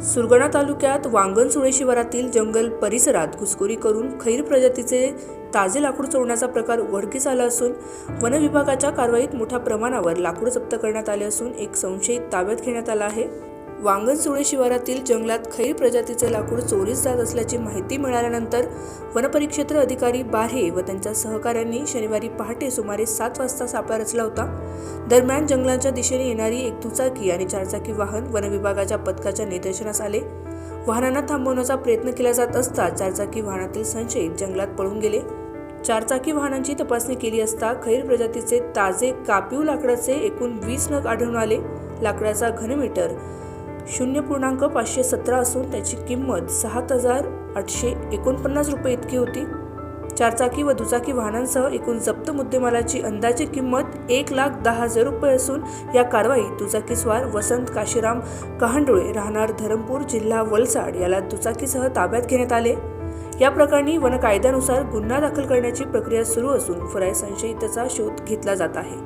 सुरगाणा तालुक्यात वांगणसुळे शिवारातील जंगल परिसरात घुसखोरी करून खैर प्रजातीचे ताजे लाकूड चोरण्याचा प्रकार उघडकीस आला असून वन विभागाच्या कारवाईत मोठ्या प्रमाणावर लाकूड जप्त करण्यात आले असून एक संशयित ताब्यात घेण्यात आला आहे. वांगणसुळे शिवारातील जंगलात खैर प्रजातीचे लाकूड चोरीस जात असल्याची माहिती मिळाल्यानंतर वनपरिक्षेत्र अधिकारी बाऱ्हे व त्यांच्या सहकाऱ्यांनी शनिवारी पहाटे सुमारे सात वाजता सापळा रचला होता. दरम्यान जंगलाच्या दिशेने येणारी एक दुचाकी आणि चारचाकी वाहन वनविभागाच्या पथकाच्या निदर्शनास आले. वाहनांना थांबवण्याचा प्रयत्न केला जात असता चारचाकी वाहनातील संशयित जंगलात पळून गेले. चारचाकी वाहनांची तपासणी केली असता खैर प्रजातीचे ताजे कापीव लाकडाचे एकूण वीस नग आढळून आले. लाकडाचा घनमीटर शून्य पूर्णांक पाचशे सतरा असून त्याची किंमत सहा हजार आठशे एकोणपन्नास रुपये इतकी होती. चारचाकी व दुचाकी वाहनांसह एकूण जप्त मुद्देमालाची अंदाजे किंमत एक लाख दहा हजार रुपये असून या कारवाईत दुचाकीस्वार वसंत काशीराम कहांडोळे राहणार धरमपूर जिल्हा वलसाड याला दुचाकीसह ताब्यात घेण्यात आले. या प्रकरणी वन कायद्यानुसार गुन्हा दाखल करण्याची प्रक्रिया सुरू असून फराय संशयिताचा शोध घेतला जात आहे.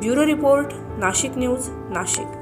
Bureau report Nashik news Nashik.